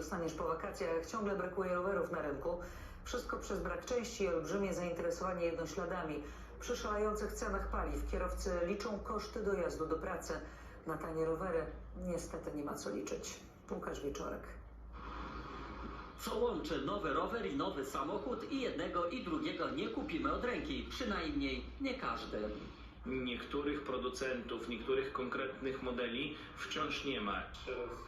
dostaniesz po wakacjach. Ciągle brakuje rowerów na rynku. Wszystko przez brak części i olbrzymie zainteresowanie jednośladami. Przy szalejących cenach paliw kierowcy liczą koszty dojazdu do pracy. Na tanie rowery niestety nie ma co liczyć. Łukasz Wieczorek. Co łączy nowy rower i nowy samochód i jednego i drugiego nie kupimy od ręki, przynajmniej nie każdy. Niektórych producentów, niektórych konkretnych modeli wciąż nie ma.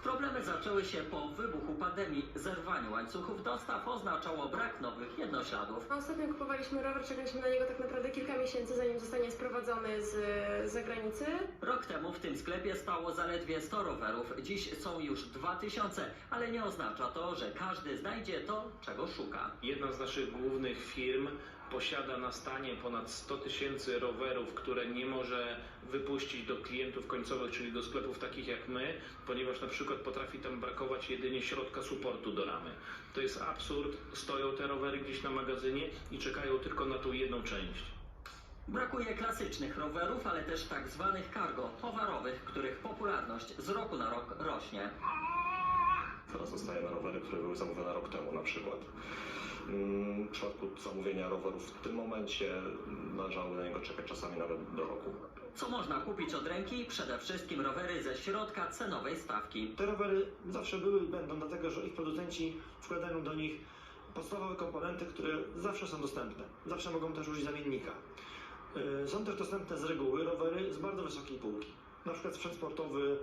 Problemy zaczęły się po wybuchu pandemii. Zerwanie łańcuchów dostaw oznaczało brak nowych jednośladów. Ostatnio kupowaliśmy rower, czekaliśmy na niego tak naprawdę kilka miesięcy, zanim zostanie sprowadzony z zagranicy. Rok temu w tym sklepie stało zaledwie 100 rowerów, dziś są już 2000, ale nie oznacza to, że każdy znajdzie to, czego szuka. Jedna z naszych głównych firm posiada na stanie ponad 100 tysięcy rowerów, które nie może wypuścić do klientów końcowych, czyli do sklepów takich jak my, ponieważ na przykład potrafi tam brakować jedynie środka supportu do ramy. To jest absurd. Stoją te rowery gdzieś na magazynie i czekają tylko na tą jedną część. Brakuje klasycznych rowerów, ale też tak zwanych cargo, towarowych, których popularność z roku na rok rośnie. Teraz zostajemy rowery, które były zamówione rok temu na przykład. W przypadku zamówienia rowerów w tym momencie należałoby na niego czekać czasami nawet do roku. Co można kupić od ręki? Przede wszystkim rowery ze środka cenowej stawki. Te rowery zawsze były i będą, dlatego że ich producenci wkładają do nich podstawowe komponenty, które zawsze są dostępne. Zawsze mogą też użyć zamiennika. Yy, Są też dostępne z reguły rowery z bardzo wysokiej półki. Na przykład sprzęt sportowy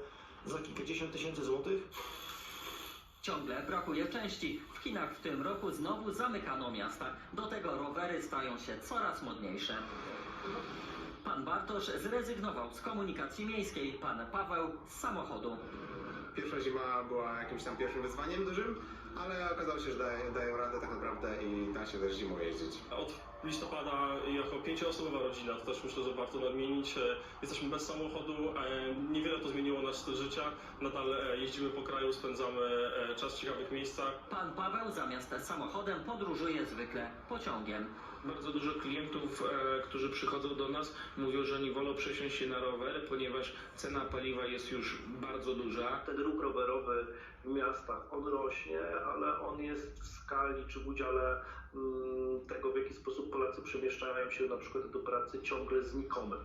za kilkadziesiąt tysięcy złotych. Ciągle brakuje części. W Chinach w tym roku znowu zamykano miasta. Do tego rowery stają się coraz modniejsze. Pan Bartosz zrezygnował z komunikacji miejskiej, pan Paweł z samochodu. Pierwsza zima była jakimś tam pierwszym wyzwaniem dużym, ale okazało się, że daje, dają radę tak naprawdę i da się też zimą jeździć. Od listopada jako pięcioosobowa rodzina, to też myślę, że warto nadmienić. e, Jesteśmy bez samochodu, e, niewiele to zmieniło nasz styl życia. Nadal e, jeździmy po kraju, spędzamy czas w ciekawych miejscach. Pan Paweł zamiast samochodem podróżuje zwykle pociągiem. Bardzo dużo klientów, którzy przychodzą do nas, mówią, że oni wolą przesiąść się na rower, ponieważ cena paliwa jest już bardzo duża. ten ruch rowerowy w miastach on rośnie, ale on jest w skali czy w udziale mm, tego, w jaki sposób Polacy przemieszczają się na przykład do pracy ciągle znikomy.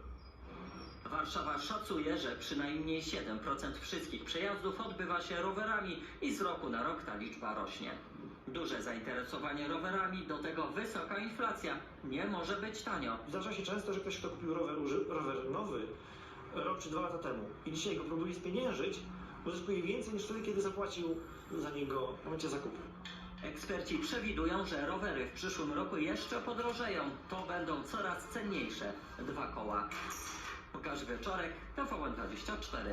Warszawa szacuje, że przynajmniej 7% wszystkich przejazdów odbywa się rowerami i z roku na rok ta liczba rośnie. Duże zainteresowanie rowerami, do tego wysoka inflacja. Nie może być tanio. Zdarza się często, że ktoś, kto kupił rower, uży- rower nowy rok czy dwa lata temu i dzisiaj go próbuje spieniężyć, uzyskuje więcej niż wtedy, kiedy zapłacił za niego w momencie zakupu. Eksperci przewidują, że rowery w przyszłym roku jeszcze podrożeją. To będą coraz cenniejsze dwa koła. Łukasz Wieczorek, TVN24.